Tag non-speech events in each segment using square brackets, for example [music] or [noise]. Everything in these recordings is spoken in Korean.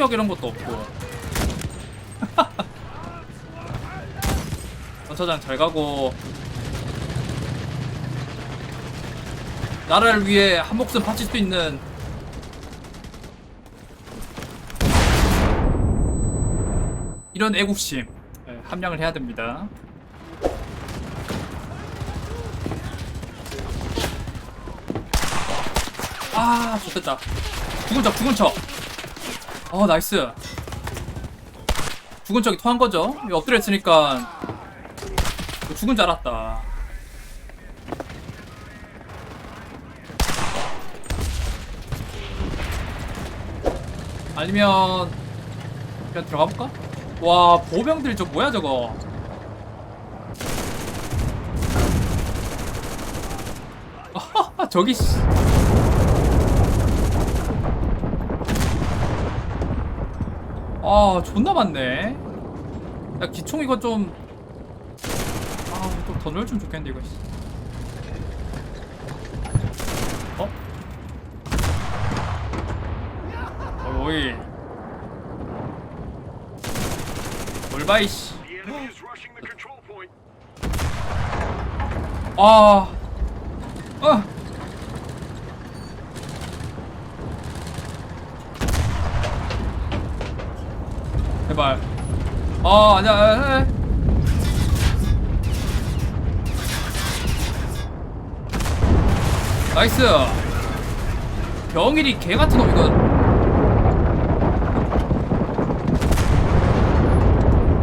폭격 이런 것도 없고 [laughs] 전차장 잘 가고 나라를 위해 한 목숨 바칠 수 있는 이런 애국심 예, 함량을 해야 됩니다. 아, 좋겠다. 죽은 척, 죽은 척. 어, 나이스. 죽은 척이 토한 거죠? 엎드려 있으니까 죽은 줄 알았다. 아니면 그냥 들어가 볼까? 와 보병들 저 뭐야 저거? [laughs] 저기 아 존나 많네. 야 기총 이거 좀. 아좀더 넓으면 좋겠는데 이거. 씨. 어? 어이. 올바이 씨. Point. 아. 아. 제발. 아, 아니야. 에, 에. 나이스. 병일이 개 같은 놈 이건.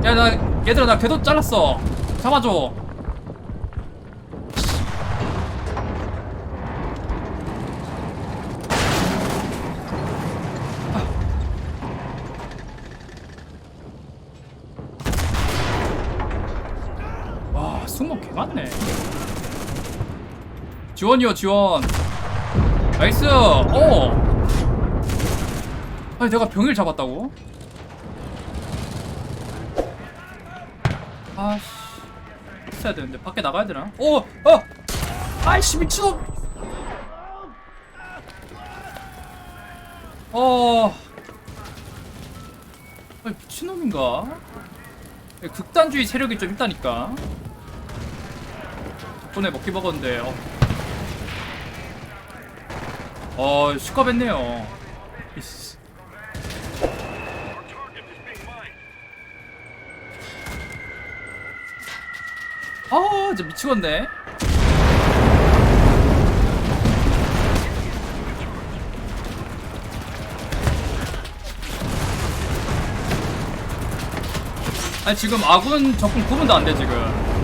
야, 나 얘들아 나 궤도 잘랐어. 잡아줘. 와 승모 개 많네 지원이요 지원 나이스 오 아니 내가 병일 잡았다고? 아씨 했어야 되는데 밖에 나가야 되나? 오! 어! 아이씨 미친놈 어... 아니 미친놈인가? 극단주의 세력이 좀 있다니까 덕분에 먹기 먹었는데 어, 어 mined. 아 진짜 미치겠네. 아니 지금 아군 적군 구분도 안 돼 지금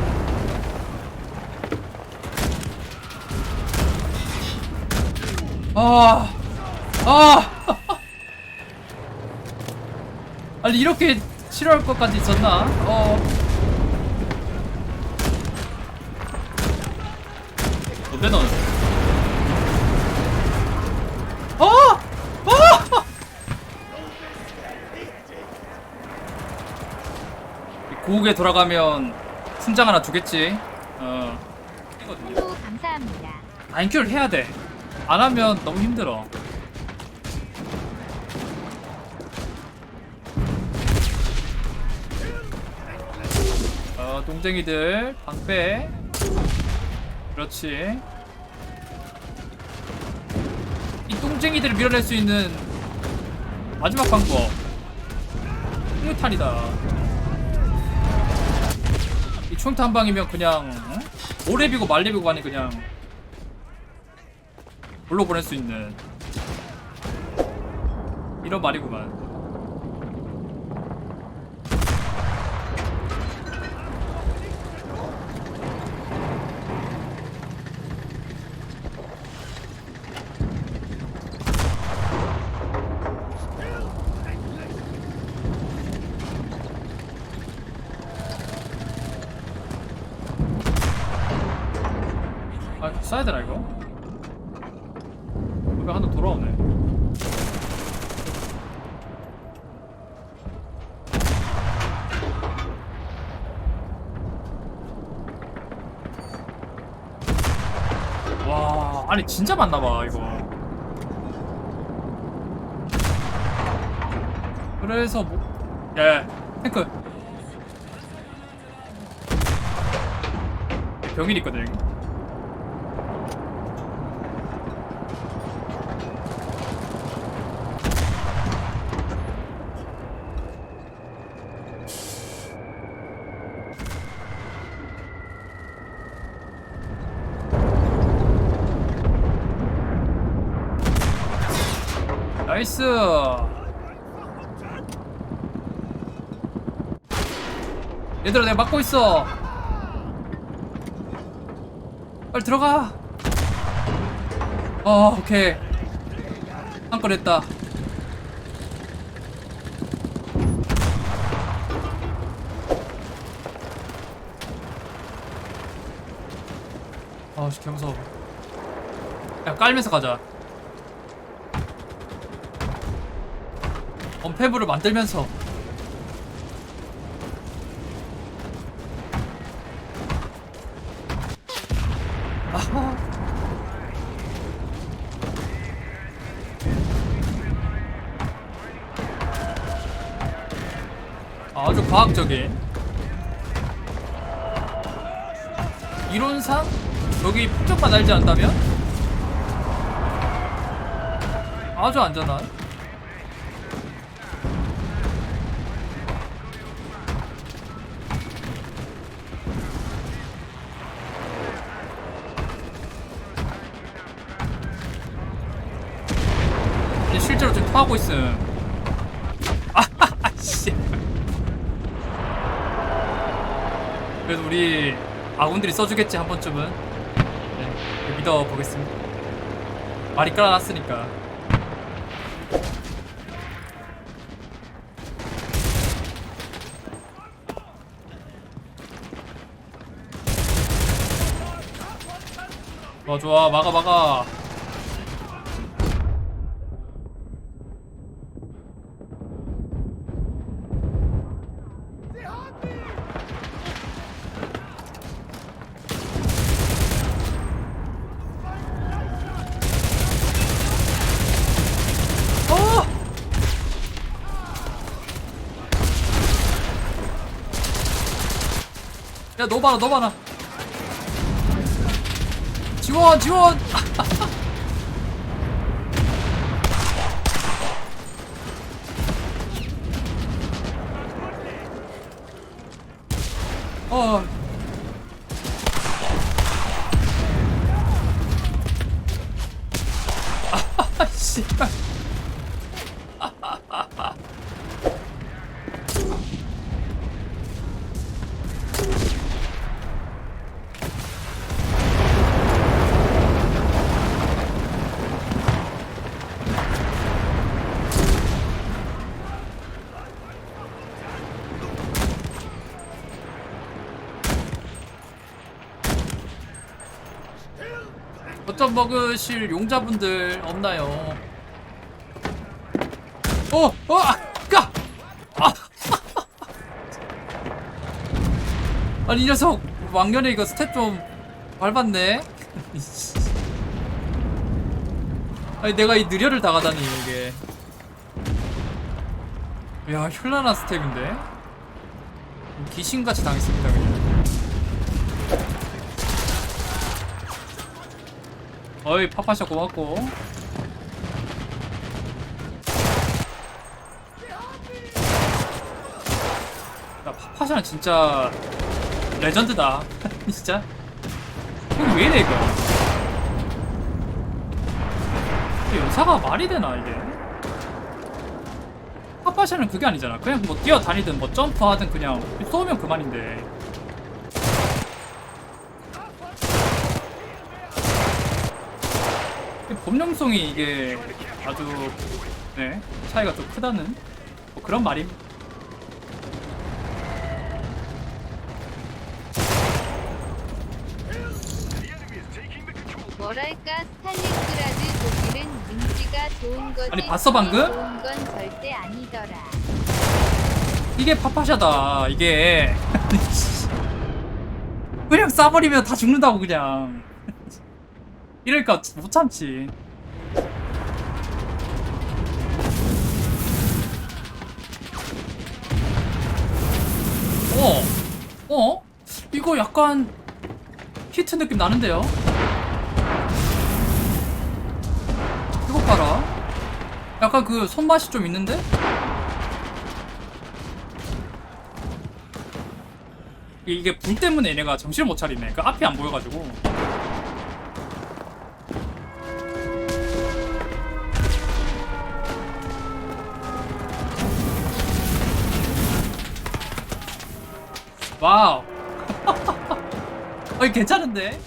아, 아, [laughs] 아니 이렇게 싫어할 것까지 있었나? 어. 뭔데 넌? 어! 어! 이 고국에 돌아가면 훈장 하나 주겠지. 어. 감사합니다. 안큐를 해야 돼. 안 하면 너무 힘들어. 어, 동쟁이들 방패. 그렇지. 이 똥쟁이들을 밀어낼 수 있는 마지막 방법. 풍류탄이다. 이 총탄 한 방이면 그냥 어? 오래비고 말레비고 가니 그냥 불러 보낼 수 있는 이런 말이구만. 아, 써야 되나 이거? 왜 하나 돌아오네. 와, 아니 진짜 많나봐 이거. 그래서 뭐 야, 탱크 병인 있거든 여기 나이스. 얘들아 내가 막고 있어. 빨리 들어가. 어 오케이. 한건 했다. 아씨 개무서워 야 깔면서 가자 언패브를 만들면서 아하. 아주 과학적인 이론상 여기 폭격만 알지 않다면 아주 안전한 근데 실제로 지금 토 하고 있음. 아, 씨. 그래도 우리 아군들이 써주겠지 한 번쯤은. 네, 믿어 보겠습니다. 말이 깔아놨으니까. 좋아 좋아 막아 막아. 야, 너 봐라. 지원, 지원! [laughs] 어. [laughs] 아, 씨발. 먹으실 용자분들 없나요? 어, 어, 아, 까, 아, 아니 이 녀석 왕년에 이거 스텝 좀 밟았네. [laughs] 아니 내가 이 느려를 당하다니 이게. 야 현란한 스텝인데. 귀신같이 당했습니다 그냥. 어이 파파샤 고맙고. 나 파파샤는 진짜 레전드다. [laughs] 진짜? 이거 왜 이래 이거? 연사가 말이 되나 이게? 파파샤는 그게 아니잖아. 그냥 뭐 뛰어다니든 뭐 점프하든 그냥 쏘면 그만인데 이 범용성이 이게 아주 네 차이가 좀 크다는 뭐 그런 말임. 뭐랄까 스탈린그라드 독일은 민지가 좋은 거지. 아니, 봤어, 방금? 좋은 건 절대 아니더라. 이게 파파샤다 이게. 그냥 쏴버리면 다 죽는다고 그냥. [laughs] 이러니까 못 참지 어? 어? 이거 약간 히트 느낌 나는데요? 이거 봐라 약간 그 손맛이 좀 있는데? 이게 불 때문에 얘네가 정신을 못 차리네 그 앞이 안 보여가지고 와우. [laughs] 어이 괜찮은데?